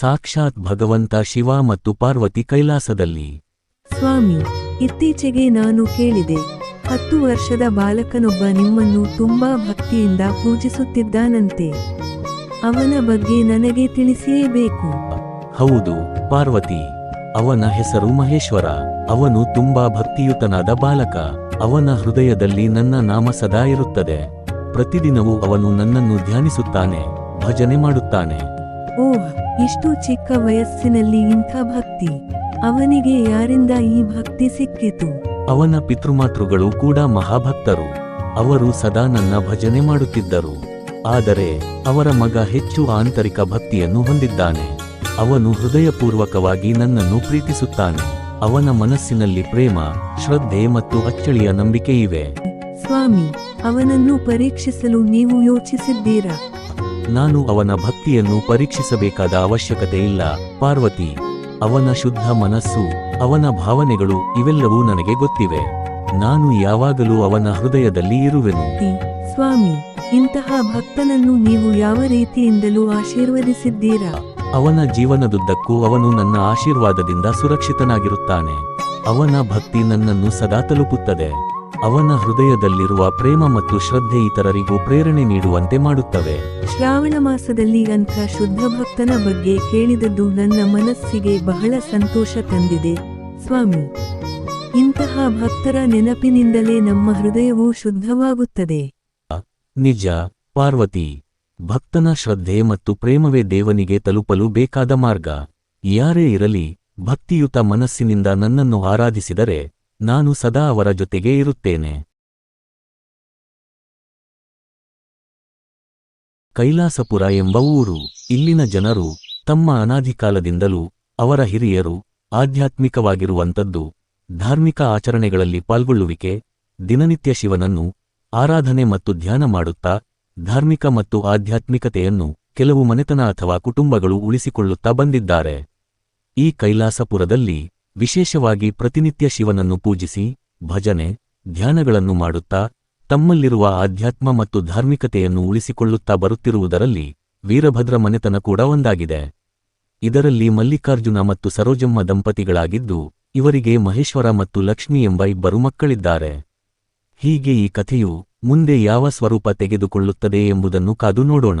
ಸಾಕ್ಷಾತ್ ಭಗವಂತ ಶಿವ ಮತ್ತು ಪಾರ್ವತಿ ಕೈಲಾಸದಲ್ಲಿ. ಸ್ವಾಮಿ ಇತ್ತೀಚೆಗೆ ನಾನು ಕೇಳಿದೆ ಹತ್ತು ವರ್ಷದ ಬಾಲಕನೊಬ್ಬ ನಿಮ್ಮನ್ನು ತುಂಬಾ ಭಕ್ತಿಯಿಂದ ಪೂಜಿಸುತ್ತಿದ್ದಾನಂತೆ. ಅವನ ಬಗ್ಗೆ ನನಗೆ ತಿಳಿಸಿಯೇ ಬೇಕು. ಹೌದು ಪಾರ್ವತಿ. ಅವನ ಹೆಸರು ಮಹೇಶ್ವರ. ಅವನು ತುಂಬಾ ಭಕ್ತಿಯುತನಾದ ಬಾಲಕ. ಅವನ ಹೃದಯದಲ್ಲಿ ನನ್ನ ನಾಮ ಸದಾ ಇರುತ್ತದೆ. ಪ್ರತಿದಿನವೂ ಅವನು ನನ್ನನ್ನು ಧ್ಯಾನಿಸುತ್ತಾನೆ ಭಜನೆ ಮಾಡುತ್ತಾನೆ. ಓಹ್ ಇಷ್ಟು ಚಿಕ್ಕ ವಯಸ್ಸಿನಲ್ಲಿ ಇಂಥ ಭಕ್ತಿ. ಅವನಿಗೆ ಯಾರಿಂದ ಈ ಭಕ್ತಿ ಸಿಕ್ಕಿತು? ಅವನ ಪಿತೃಮಾತೃಗಳು ಕೂಡ ಮಹಾಭಕ್ತರು. ಅವರು ಸದಾ ನನ್ನ ಭಜನೆ ಮಾಡುತ್ತಿದ್ದರು. ಆದರೆ ಅವರ ಮಗ ಹೆಚ್ಚು ಆಂತರಿಕ ಭಕ್ತಿಯನ್ನು ಹೊಂದಿದ್ದಾನೆ. ಅವನು ಹೃದಯಪೂರ್ವಕವಾಗಿ ನನ್ನನ್ನು ಪ್ರೀತಿಸುತ್ತಾನೆ. ಅವನ ಮನಸ್ಸಿನಲ್ಲಿ ಪ್ರೇಮ ಶ್ರದ್ಧೆ ಮತ್ತು ಅಚ್ಚಳಿಯ ನಂಬಿಕೆ ಇವೆ. ಸ್ವಾಮಿ ಅವನನ್ನು ಪರೀಕ್ಷಿಸಲು ನೀವು ಯೋಚಿಸಿದ್ದೀರಾ? ನಾನು ಅವನ ಭಕ್ತಿಯನ್ನು ಪರೀಕ್ಷಿಸಬೇಕಾದ ಅವಶ್ಯಕತೆ ಇಲ್ಲ. ಪಾರ್ವತಿ ಅವನ ಶುದ್ಧ ಮನಸ್ಸು ಅವನ ಭಾವನೆಗಳು ಇವೆಲ್ಲವೂ ನನಗೆ ಗೊತ್ತಿವೆ. ನಾನು ಯಾವಾಗಲೂ ಅವನ ಹೃದಯದಲ್ಲಿ ಇರುವೆನು. ಸ್ವಾಮಿ ಇಂತಹ ಭಕ್ತನನ್ನು ನೀವು ಯಾವ ರೀತಿಯಿಂದಲೂ ಆಶೀರ್ವದಿಸಿದ್ದೀರಾ? ಅವನ ಜೀವನದುದ್ದಕ್ಕೂ ಅವನು ನನ್ನ ಆಶೀರ್ವಾದದಿಂದ ಸುರಕ್ಷಿತನಾಗಿರುತ್ತಾನೆ. ಅವನ ಭಕ್ತಿ ನನ್ನನ್ನು ಸದಾ ತಲುಪುತ್ತದೆ. ಅವನ ಹೃದಯದಲ್ಲಿರುವ ಪ್ರೇಮ ಮತ್ತು ಶ್ರದ್ಧೆ ಇತರರಿಗೂ ಪ್ರೇರಣೆ ನೀಡುವಂತೆ ಮಾಡುತ್ತವೆ. ಶ್ರಾವಣ ಮಾಸದಲ್ಲಿ ಅಂಥ ಶುದ್ಧ ಭಕ್ತನ ಬಗ್ಗೆ ಕೇಳಿದದ್ದು ನನ್ನ ಮನಸ್ಸಿಗೆ ಬಹಳ ಸಂತೋಷ ತಂದಿದೆ. ಸ್ವಾಮಿ ಇಂತಹ ಭಕ್ತರ ನೆನಪಿನಿಂದಲೇ ನಮ್ಮ ಹೃದಯವು ಶುದ್ಧವಾಗುತ್ತದೆ. ನಿಜ ಪಾರ್ವತಿ ಭಕ್ತನ ಶ್ರದ್ಧೆ ಮತ್ತು ಪ್ರೇಮವೇ ದೇವನಿಗೆ ತಲುಪಲು ಬೇಕಾದ ಮಾರ್ಗ. ಯಾರೇ ಇರಲಿ ಭಕ್ತಿಯುತ ಮನಸ್ಸಿನಿಂದ ನನ್ನನ್ನು ಆರಾಧಿಸಿದರೆ ನಾನು ಸದಾ ಅವರ ಜೊತೆಗೆ ಇರುತ್ತೇನೆ. ಕೈಲಾಸಪುರ ಎಂಬ ಊರು. ಇಲ್ಲಿನ ಜನರು ತಮ್ಮ ಅನಾದಿಕಾಲದಿಂದಲೂ ಅವರ ಹಿರಿಯರು ಆಧ್ಯಾತ್ಮಿಕವಾಗಿರುವಂತದ್ದು ಧಾರ್ಮಿಕ ಆಚರಣೆಗಳಲ್ಲಿ ಪಾಲ್ಗೊಳ್ಳುವಿಕೆ, ದಿನನಿತ್ಯ ಶಿವನನ್ನು ಆರಾಧನೆ ಮತ್ತು ಧ್ಯಾನ ಮಾಡುತ್ತಾ, ಧಾರ್ಮಿಕ ಮತ್ತು ಆಧ್ಯಾತ್ಮಿಕತೆಯನ್ನು ಕೆಲವು ಮನೆತನ ಅಥವಾ ಕುಟುಂಬಗಳು ಉಳಿಸಿಕೊಳ್ಳುತ್ತಾ ಬಂದಿದ್ದಾರೆ. ಈ ಕೈಲಾಸಪುರದಲ್ಲಿ ವಿಶೇಷವಾಗಿ ಪ್ರತಿನಿತ್ಯ ಶಿವನನ್ನು ಪೂಜಿಸಿ, ಭಜನೆ, ಧ್ಯಾನಗಳನ್ನು ಮಾಡುತ್ತಾ, ತಮ್ಮಲ್ಲಿರುವ ಆಧ್ಯಾತ್ಮ ಮತ್ತು ಧಾರ್ಮಿಕತೆಯನ್ನು ಉಳಿಸಿಕೊಳ್ಳುತ್ತಾ ಬರುತ್ತಿರುವುದರಲ್ಲಿ ವೀರಭದ್ರ ಮನೆತನ ಕೂಡ ಒಂದಾಗಿದೆ. ಇದರಲ್ಲಿ ಮಲ್ಲಿಕಾರ್ಜುನ ಮತ್ತು ಸರೋಜಮ್ಮ ದಂಪತಿಗಳಾಗಿದ್ದು, ಇವರಿಗೆ ಮಹೇಶ್ವರ ಮತ್ತು ಲಕ್ಷ್ಮಿ ಎಂಬ ಇಬ್ಬರು ಮಕ್ಕಳಿದ್ದಾರೆ. ಹೀಗೆ ಈ ಕಥೆಯು ಮುಂದೆ ಯಾವ ಸ್ವರೂಪ ತೆಗೆದುಕೊಳ್ಳುತ್ತದೆ ಎಂಬುದನ್ನು ಕಾದು ನೋಡೋಣ.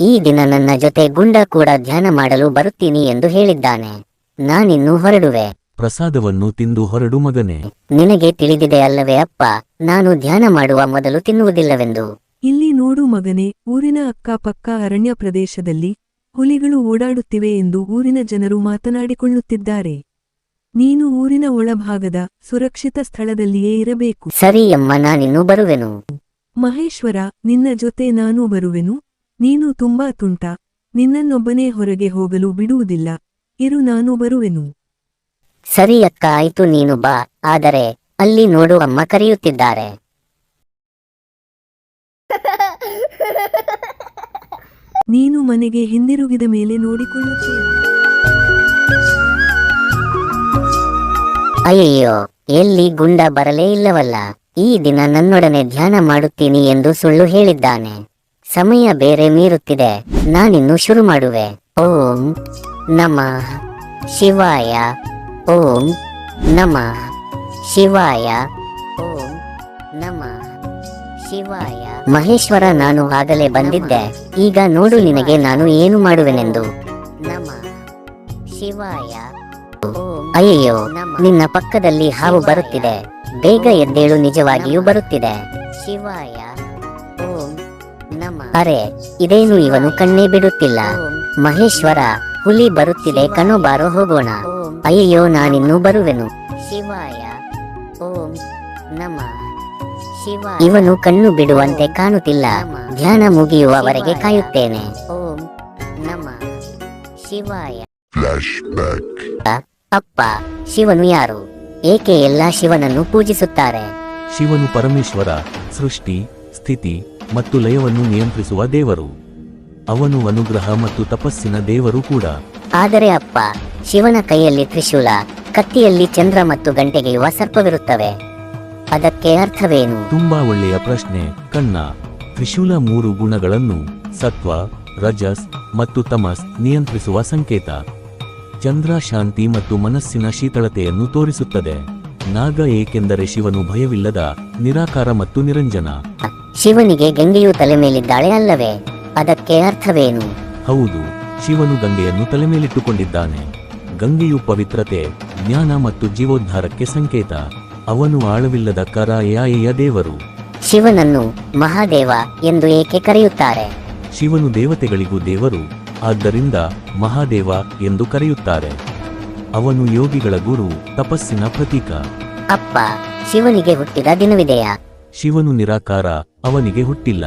ಈ ದಿನ ನನ್ನ ಜೊತೆ ಗುಂಡ ಕೂಡ ಧ್ಯಾನ ಮಾಡಲು ಬರುತ್ತೀನಿ ಎಂದು ಹೇಳಿದ್ದಾನೆ. ನಾನಿನ್ನು ಹೊರಡುವೆ. ಪ್ರಸಾದವನ್ನು ತಿಂದು ಹೊರಡು ಮಗನೇ. ನಿನಗೆ ತಿಳಿದಿದೆ ಅಲ್ಲವೇ ಅಪ್ಪ ನಾನು ಧ್ಯಾನ ಮಾಡುವ ಮೊದಲು ತಿನ್ನುವುದಿಲ್ಲವೆಂದು. ಇಲ್ಲಿ ನೋಡು ಮಗನೇ ಊರಿನ ಅಕ್ಕಪಕ್ಕ ಅರಣ್ಯ ಪ್ರದೇಶದಲ್ಲಿ ಹುಲಿಗಳು ಓಡಾಡುತ್ತಿವೆ ಎಂದು ಊರಿನ ಜನರು ಮಾತನಾಡಿಕೊಳ್ಳುತ್ತಿದ್ದಾರೆ. ನೀನು ಊರಿನ ಒಳಭಾಗದ ಸುರಕ್ಷಿತ ಸ್ಥಳದಲ್ಲಿಯೇ ಇರಬೇಕು. ಸರಿ ಅಮ್ಮ ನಾನಿನ್ನು ಬರುವೆನು. ಮಹೇಶ್ವರ ನಿನ್ನ ಜೊತೆ ನಾನೂ ಬರುವೆನು. ನೀನು ತುಂಬಾ ತುಂಟ. ನಿನ್ನನ್ನೊಬ್ಬನೇ ಹೊರಗೆ ಹೋಗಲು ಬಿಡುವುದಿಲ್ಲ. ಇರು ನಾನು ಬರುವೆನು. ಸರಿ ಅಕ್ಕ ಆಯ್ತು ನೀನು ಬಾ. ಆದರೆ ಅಲ್ಲಿ ನೋಡು ಅಮ್ಮ ಕರೆಯುತ್ತಿದ್ದಾರೆ. ನೀನು ಮನೆಗೆ ಹಿಂದಿರುಗಿದ ಮೇಲೆ ನೋಡಿಕೊಳ್ಳು ಅಯ್ಯಯ್ಯೋ ಎಲ್ಲಿ ಗುಂಡ ಬರಲೇ ಇಲ್ಲವಲ್ಲ. ಈ ದಿನ ನನ್ನೊಡನೆ ಧ್ಯಾನ ಮಾಡುತ್ತೀನಿ ಎಂದು ಸುಳ್ಳು ಹೇಳಿದ್ದಾನೆ. ಸಮಯ ಬೇರೆ ಮೀರುತ್ತಿದೆ. ನಾನಿನ್ನು ಶುರು ಮಾಡುವೆ. ಓಂ ನಮಃ. ಶಿವಾಯ. ಓಂ ನಮಃ. ಶಿವಾಯ. ಓಂ ನಮಃ. ಶಿವಾಯ. ಮಹೇಶ್ವರ, ನಾನು ಆಗಲೇ ಬಂದಿದ್ದೆ. ಈಗ ನೋಡು ನಿನಗೆ ನಾನು ಏನು ಮಾಡುವೆನೆಂದು. ನಮ. ಶಿವಾಯ. ಅಯ್ಯೋ ನಿನ್ನ ಪಕ್ಕದಲ್ಲಿ ಹಾವು ಬರುತ್ತಿದೆ. ಬೇಗ ಎದ್ದೇಳು, ನಿಜವಾಗಿಯೂ ಬರುತ್ತಿದೆ. ಶಿವಾಯ. ಅರೆ ಇದೇನು ಇವನು ಕಣ್ಣೇ ಬಿಡುತ್ತಿಲ್ಲ. ಮಹೇಶ್ವರ ಹುಲಿ ಬರುತ್ತಿದೆ ಕಣೋ ಬಾರೋ ಹೋಗೋಣ. ಅಯ್ಯೋ ನಾನಿನ್ನು ಬರುವೆನು. ಶಿವಾಯ. ಓಂ ನಮಃ. ಇವನು ಕಣ್ಣು ಬಿಡುವಂತೆ ಕಾಣುತ್ತಿಲ್ಲ. ಧ್ಯಾನ ಮುಗಿಯುವವರೆಗೆ ಕಾಯುತ್ತೇನೆ. ಓಂ ನಮ. ಶಿವಾಯ. ಅಪ್ಪ ಶಿವನು ಯಾರು? ಏಕೆ ಎಲ್ಲ ಶಿವನನ್ನು ಪೂಜಿಸುತ್ತಾರೆ? ಶಿವನು ಪರಮೇಶ್ವರ ಸೃಷ್ಟಿ ಸ್ಥಿತಿ ಮತ್ತು ಲಯವನ್ನು ನಿಯಂತ್ರಿಸುವ ದೇವರು. ಅವನು ಅನುಗ್ರಹ ಮತ್ತು ತಪಸ್ಸಿನ ದೇವರು ಕೂಡ. ಆದರೆ ಅಪ್ಪ ಶಿವನ ಕೈಯಲ್ಲಿ ತ್ರಿಶೂಲ ಕತ್ತಿಯಲ್ಲಿ ಚಂದ್ರ ಮತ್ತು ಗಂಟೆಗೆಯುವ ಸರ್ಪವಿರುತ್ತವೆ. ಅದಕ್ಕೆ ಅರ್ಥವೇನು? ತುಂಬಾ ಒಳ್ಳೆಯ ಪ್ರಶ್ನೆ ಕಣ್ಣ. ತ್ರಿಶೂಲ ಮೂರು ಗುಣಗಳನ್ನು ಸತ್ವ ರಜಸ್ ಮತ್ತು ತಮಸ್ ನಿಯಂತ್ರಿಸುವ ಸಂಕೇತ. ಚಂದ್ರ ಶಾಂತಿ ಮತ್ತು ಮನಸ್ಸಿನ ಶೀತಳತೆಯನ್ನು ತೋರಿಸುತ್ತದೆ. ನಾಗ ಏಕೆಂದರೆ ಶಿವನು ಭಯವಿಲ್ಲದ ನಿರಾಕಾರ ಮತ್ತು ನಿರಂಜನ. ಶಿವನಿಗೆ ಗಂಗೆಯು ತಲೆ ಮೇಲಿದ್ದಾಳೆ ಅಲ್ಲವೇ? ಅದಕ್ಕೆ ಅರ್ಥವೇನು? ಹೌದು ಶಿವನು ಗಂಗೆಯನ್ನು ತಲೆಮೇಲಿಟ್ಟುಕೊಂಡಿದ್ದಾನೆ ಗಂಗೆಯು ಪವಿತ್ರತೆ ಜ್ಞಾನ ಮತ್ತು ಜೀವೋದ್ಧಾರಕ್ಕೆ ಸಂಕೇತ. ಅವನು ಆಳವಿಲ್ಲದ ಕರಾಯ ದೇವರು. ಶಿವನನ್ನು ಮಹಾದೇವ ಎಂದು ಏಕೆ ಕರೆಯುತ್ತಾರೆ? ಶಿವನು ದೇವತೆಗಳಿಗೂ ದೇವರು ಆದ್ದರಿಂದ ಮಹಾದೇವ ಎಂದು ಕರೆಯುತ್ತಾರೆ. ಅವನು ಯೋಗಿಗಳ ಗುರು ತಪಸ್ಸಿನ ಪ್ರತೀಕ. ಅಪ್ಪ ಶಿವನಿಗೆ ಹುಟ್ಟಿದ ದಿನವಿದೆಯಾ? ಶಿವನು ನಿರಾಕಾರ ಅವನಿಗೆ ಹುಟ್ಟಿಲ್ಲ.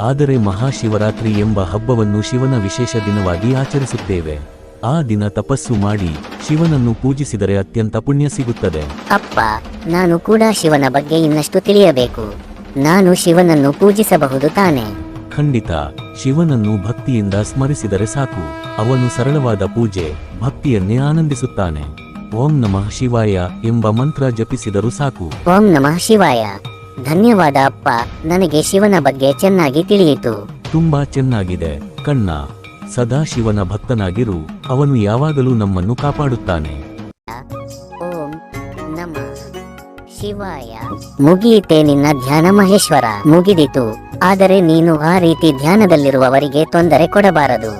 ಆದರೆ ಮಹಾಶಿವರಾತ್ರಿ ಎಂಬ ಹಬ್ಬವನ್ನು ಶಿವನ ವಿಶೇಷ ದಿನವಾಗಿ ಆಚರಿಸುತ್ತೇವೆ. ಆ ದಿನ ತಪಸ್ಸು ಮಾಡಿ ಶಿವನನ್ನು ಪೂಜಿಸಿದರೆ ಅತ್ಯಂತ ಪುಣ್ಯ ಸಿಗುತ್ತದೆ. ಅಪ್ಪ ನಾನು ಕೂಡ ಶಿವನ ಬಗ್ಗೆ ಇನ್ನಷ್ಟು ತಿಳಿಯಬೇಕು. ನಾನು ಶಿವನನ್ನು ಪೂಜಿಸಬಹುದು ತಾನೆ. ಖಂಡಿತ ಶಿವನನ್ನು ಭಕ್ತಿಯಿಂದ ಸ್ಮರಿಸಿದರೆ ಸಾಕು. ಅವನು ಸರಳವಾದ ಪೂಜೆ ಭಕ್ತಿಯನ್ನೇ ಆನಂದಿಸುತ್ತಾನೆ. ಓಂ ನಮಃ ಶಿವಾಯ ಎಂಬ ಮಂತ್ರ ಜಪಿಸಿದರೂ ಸಾಕು. ಓಂ ನಮಃ ಶಿವಾಯ. ಧನ್ಯವಾದ ಅಪ್ಪ. ನನಗೆ ಶಿವನ ಬಗ್ಗೆ ಚೆನ್ನಾಗಿ ತಿಳಿಯಿತು. ತುಂಬಾ ಚೆನ್ನಾಗಿದೆ. ಕಣ್ಣ ಸದಾ ಶಿವನ ಭಕ್ತನಾಗಿರು. ಅವನು ಯಾವಾಗಲೂ ನಮ್ಮನ್ನು ಕಾಪಾಡುತ್ತಾನೆ. ಓಂ ನಮಃ ಶಿವಾಯ. ಮುಗಿಯಿತೆ ನಿನ್ನ ಧ್ಯಾನ ಮಹೇಶ್ವರ. ಮುಗಿದಿತು. ಆದರೆ ನೀನು ಆ ರೀತಿ ಧ್ಯಾನದಲ್ಲಿರುವವರಿಗೆ ತೊಂದರೆ ಕೊಡಬಾರದು.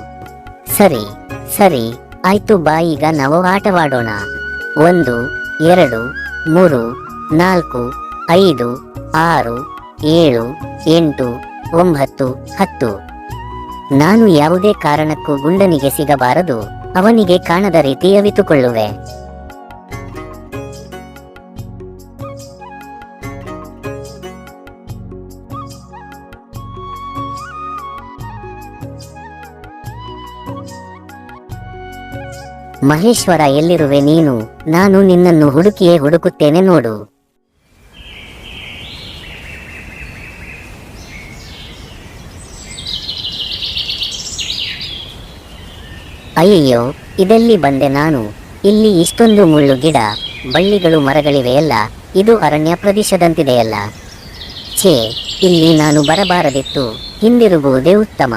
ಸರಿ ಸರಿ. ಆಯ್ತು ಬಾ ಈಗ ನಾವು ಆಟವಾಡೋಣ. ಒಂದು ಎರಡು ಮೂರು ನಾಲ್ಕು ಐದು, ಆರು, ಏಳು, ಎಂಟು, ಒಂಬತ್ತು, ಹತ್ತು. ನಾನು ಯಾವುದೇ ಕಾರಣಕ್ಕೂ ಗುಂಡನಿಗೆ ಸಿಗಬಾರದು, ಅವನಿಗೆ ಕಾಣದ ರೀತಿ ಅವಿತುಕೊಳ್ಳುವೆ. ಮಹೇಶ್ವರ ಎಲ್ಲಿರುವೆ ನೀನು? ನಾನು ನಿನ್ನನ್ನು ಹುಡುಕಿಯೇ ಹುಡುಕುತ್ತೇನೆ ನೋಡು. ಅಯ್ಯಯ್ಯೋ, ಇದೆಲ್ಲಿ ಬಂದೆ ನಾನು? ಇಲ್ಲಿ ಇಷ್ಟೊಂದು ಮುಳ್ಳು ಗಿಡ, ಬಳ್ಳಿಗಳು ಮರಗಳಿವೆಯಲ್ಲ ಇದು ಅರಣ್ಯ ಪ್ರದೇಶದಂತಿದೆಯಲ್ಲ. ಛೇ, ಇಲ್ಲಿ ನಾನು ಬರಬಾರದಿತ್ತು, ಹಿಂದಿರುಗುವುದೇ ಉತ್ತಮ.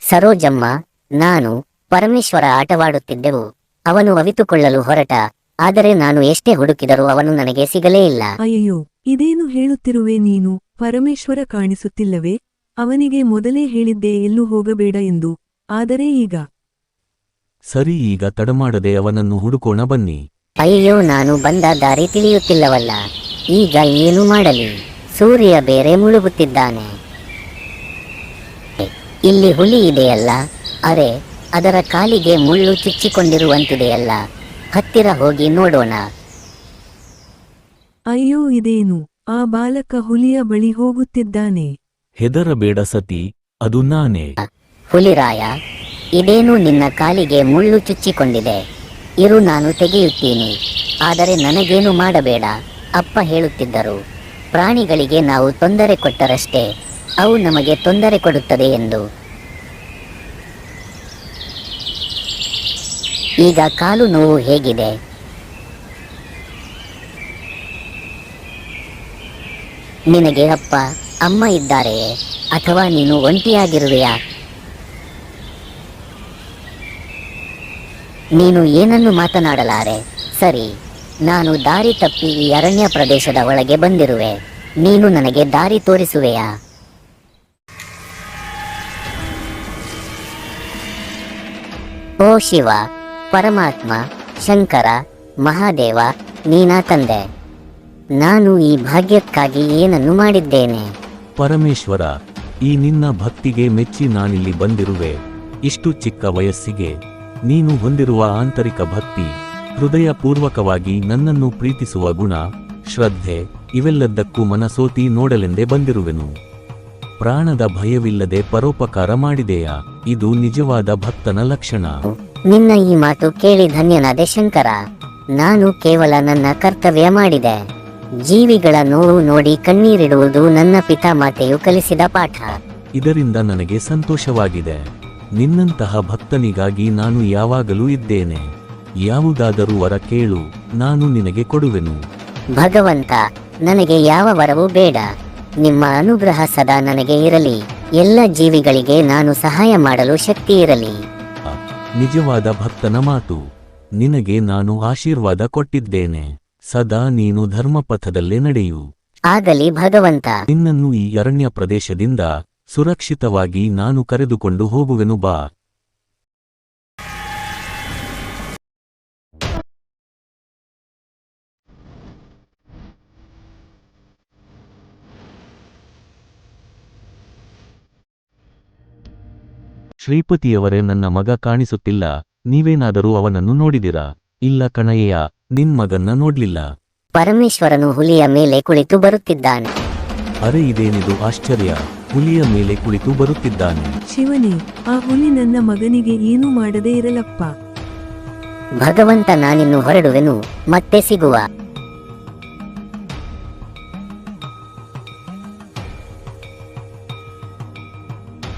ಸರೋಜಮ್ಮ, ನಾನು ಪರಮೇಶ್ವರ ಆಟವಾಡುತ್ತಿದ್ದೆವು. ಅವನು ಅವಿತುಕೊಳ್ಳಲು ಹೊರಟ, ಆದರೆ ನಾನು ಎಷ್ಟೇ ಹುಡುಕಿದರೂ ಅವನು ನನಗೆ ಸಿಗಲೇ ಇಲ್ಲ. ಅಯ್ಯೋ ಇದೇನು ಹೇಳುತ್ತಿರುವೆ ನೀನು? ಪರಮೇಶ್ವರ ಕಾಣಿಸುತ್ತಿಲ್ಲವೇ? ಅವನಿಗೆ ಮೊದಲೇ ಹೇಳಿದ್ದೆ ಎಲ್ಲೂ ಹೋಗಬೇಡ ಎಂದು. ಆದರೆ ಈಗ. ಸರಿ ಈಗ ತಡಮಾಡದೆ ಅವನನ್ನು ಹುಡುಕೋಣ ಬನ್ನಿ. ಅಯ್ಯೋ ನಾನು ಬಂದ ದಾರಿ ತಿಳಿಯುತ್ತಿಲ್ಲವಲ್ಲ. ಈಗ ಏನು ಮಾಡಲಿ? ಸೂರ್ಯ ಬೇರೆ ಮುಳುಗುತ್ತಿದ್ದಾನೆ. ಇಲ್ಲಿ ಹುಲಿ ಇದೆಯಲ್ಲ? ಅರೆ ಅದರ ಕಾಲಿಗೆ ಮುಳ್ಳು ಚುಚ್ಚಿಕೊಂಡಿರುವಂತಿದೆಯಲ್ಲ. ಹತ್ತಿರ ಹೋಗಿ ನೋಡೋಣ. ಅಯ್ಯೋ ಇದೇನು? ಆ ಬಾಲಕ ಹುಲಿಯ ಬಳಿ ಹೋಗುತ್ತಿದ್ದಾನೆ. ಹೆದರಬೇಡ ಸತಿ, ಅದು ನಾನೇ. ಹುಲಿರಾಯ, ಇದೇನು ನಿನ್ನ ಕಾಲಿಗೆ ಮುಳ್ಳು ಚುಚ್ಚಿಕೊಂಡಿದೆ. ಇರು, ನಾನು ತೆಗೆಯುತ್ತೀನಿ. ಆದರೆ ನನಗೇನು ಮಾಡಬೇಡ, ಅಪ್ಪ ಹೇಳುತ್ತಿದ್ದರು. ಪ್ರಾಣಿಗಳಿಗೆ ನಾವು ತೊಂದರೆ ಕೊಟ್ಟರಷ್ಟೇ, ಅವು ನಮಗೆ ತೊಂದರೆ ಕೊಡುತ್ತದೆ ಎಂದು. ಈಗ ಕಾಲು ನೋವು ಹೇಗಿದೆ? ನಿನಗೆ ಅಪ್ಪ ಅಮ್ಮ ಇದ್ದಾರೆಯೇ ಅಥವಾ ನೀನು ಒಂಟಿಯಾಗಿರುವೆಯಾ? ನೀನು ಏನನ್ನು ಮಾತನಾಡಲಾರೆ? ಸರಿ, ನಾನು ದಾರಿ ತಪ್ಪಿ ಈ ಅರಣ್ಯ ಪ್ರದೇಶದ ಒಳಗೆ ಬಂದಿರುವೆ. ನೀನು ನನಗೆ ದಾರಿ ತೋರಿಸುವೆಯಾ? ಓ ಶಿವ, ಪರಮಾತ್ಮ, ಶಂಕರ, ಮಹಾದೇವ, ನೀನಾ ತಂದೆ. ನಾನು ಈ ಭಾಗ್ಯಕ್ಕಾಗಿ ಏನನ್ನು ಮಾಡಿದ್ದೇನೆ? ಪರಮೇಶ್ವರ, ಈ ನಿನ್ನ ಭಕ್ತಿಗೆ ಮೆಚ್ಚಿ ನಾನಿಲ್ಲಿ ಬಂದಿರುವೆ. ಇಷ್ಟು ಚಿಕ್ಕ ವಯಸ್ಸಿಗೆ ನೀನು ಹೊಂದಿರುವ ಆಂತರಿಕ ಭಕ್ತಿ, ಹೃದಯಪೂರ್ವಕವಾಗಿ ನನ್ನನ್ನು ಪ್ರೀತಿಸುವ ಗುಣ, ಶ್ರದ್ಧೆ ಇವೆಲ್ಲದಕ್ಕೂ ಮನಸೋತಿ ನೋಡಲೆಂದೇ ಬಂದಿರುವೆನು. ಪ್ರಾಣದ ಭಯವಿಲ್ಲದೆ ಪರೋಪಕಾರ ಮಾಡಿದೆಯಾ? ಇದು ನಿಜವಾದ ಭಕ್ತನ ಲಕ್ಷಣ. ನಿನ್ನ ಈ ಮಾತು ಕೇಳಿ ಧನ್ಯನಾದೆ ಶಂಕರ. ನಾನು ಕೇವಲ ನನ್ನ ಕರ್ತವ್ಯ ಮಾಡಿದೆ. ಜೀವಿಗಳ ನೋವು ನೋಡಿ ಕಣ್ಣೀರಿಡುವುದು ನನ್ನ ಪಿತಾಮಾತೆಯು ಕಲಿಸಿದ ಪಾಠ. ಇದರಿಂದ ನನಗೆ ಸಂತೋಷವಾಗಿದೆ. ನಿನ್ನಂತಹ ಭಕ್ತನಿಗಾಗಿ ನಾನು ಯಾವಾಗಲೂ ಇದ್ದೇನೆ. ಯಾವುದಾದರೂ ವರ ಕೇಳು ನಾನು ನಿನಗೆ ಕೊಡುವೆನು. ಭಗವಂತ ನನಗೆ ಯಾವ ವರವೂ ಬೇಡ. ನಿಮ್ಮ ಅನುಗ್ರಹ ಸದಾ ನನಗೆ ಇರಲಿ. ಎಲ್ಲ ಜೀವಿಗಳಿಗೆ ನಾನು ಸಹಾಯ ಮಾಡಲು ಶಕ್ತಿ ಇರಲಿ. ನಿಜವಾದ ಭಕ್ತನ ಮಾತು. ನಿನಗೆ ನಾನು ಆಶೀರ್ವಾದ ಕೊಟ್ಟಿದ್ದೇನೆ. ಸದಾ ನೀನು ಧರ್ಮಪಥದಲ್ಲೇ ನಡೆಯು. ಆಗಲಿ ಭಗವಂತ. ನಿನ್ನನ್ನು ಈ ಅರಣ್ಯ ಪ್ರದೇಶದಿಂದ ಸುರಕ್ಷಿತವಾಗಿ ನಾನು ಕರೆದುಕೊಂಡು ಹೋಗುವೆನು ಬಾ. ಶ್ರೀಪತಿಯವರೇ ನನ್ನ ಮಗ ಕಾಣಿಸುತ್ತಿಲ್ಲ ನೀವೇನಾದರೂ ಅವನನ್ನು ನೋಡಿದಿರಾ? ಇಲ್ಲ ಕಣಯ್ಯ ನಿಮ್ಮಗನ್ನ ನೋಡ್ಲಿಲ್ಲ. ಪರಮೇಶ್ವರನು ಹುಲಿಯ ಮೇಲೆ ಕುಳಿತು ಬರುತ್ತಿದ್ದಾನೆ. ಅರೆ ಇದೇನಿದು ಆಶ್ಚರ್ಯ ಹುಲಿಯ ಮೇಲೆ ಕುಳಿತು ಬರುತ್ತಿದ್ದಾನೆ. ಶಿವನೇ ಆ ಹುಲಿ ನನ್ನ ಮಗನಿಗೆ ಏನೂ ಮಾಡದೇ ಇರಲಪ್ಪ. ಭಗವಂತ ನಾನಿನ್ನು ಹೊರಡುವೆನು ಮತ್ತೆ ಸಿಗುವ.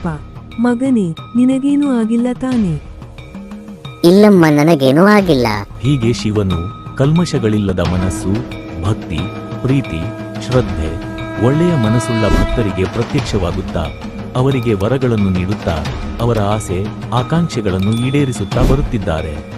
ಪ ಮಗನೇ ನಿನಗೇನೂ ಆಗಿಲ್ಲ ತಾನೇ. ಇಲ್ಲಮ್ಮ, ನನಗೇನೂ ಆಗಿಲ್ಲ. ಹೀಗೆ ಶಿವನು ಕಲ್ಮಶಗಳಿಲ್ಲದ ಮನಸ್ಸು, ಭಕ್ತಿ, ಪ್ರೀತಿ, ಶ್ರದ್ಧೆ, ಒಳ್ಳೆಯ ಮನಸ್ಸುಳ್ಳ ಭಕ್ತರಿಗೆ ಪ್ರತ್ಯಕ್ಷವಾಗುತ್ತಾ ಅವರಿಗೆ ವರಗಳನ್ನು ನೀಡುತ್ತಾ ಅವರ ಆಸೆ, ಆಕಾಂಕ್ಷೆಗಳನ್ನು ಈಡೇರಿಸುತ್ತಾ ಬರುತ್ತಿದ್ದಾರೆ.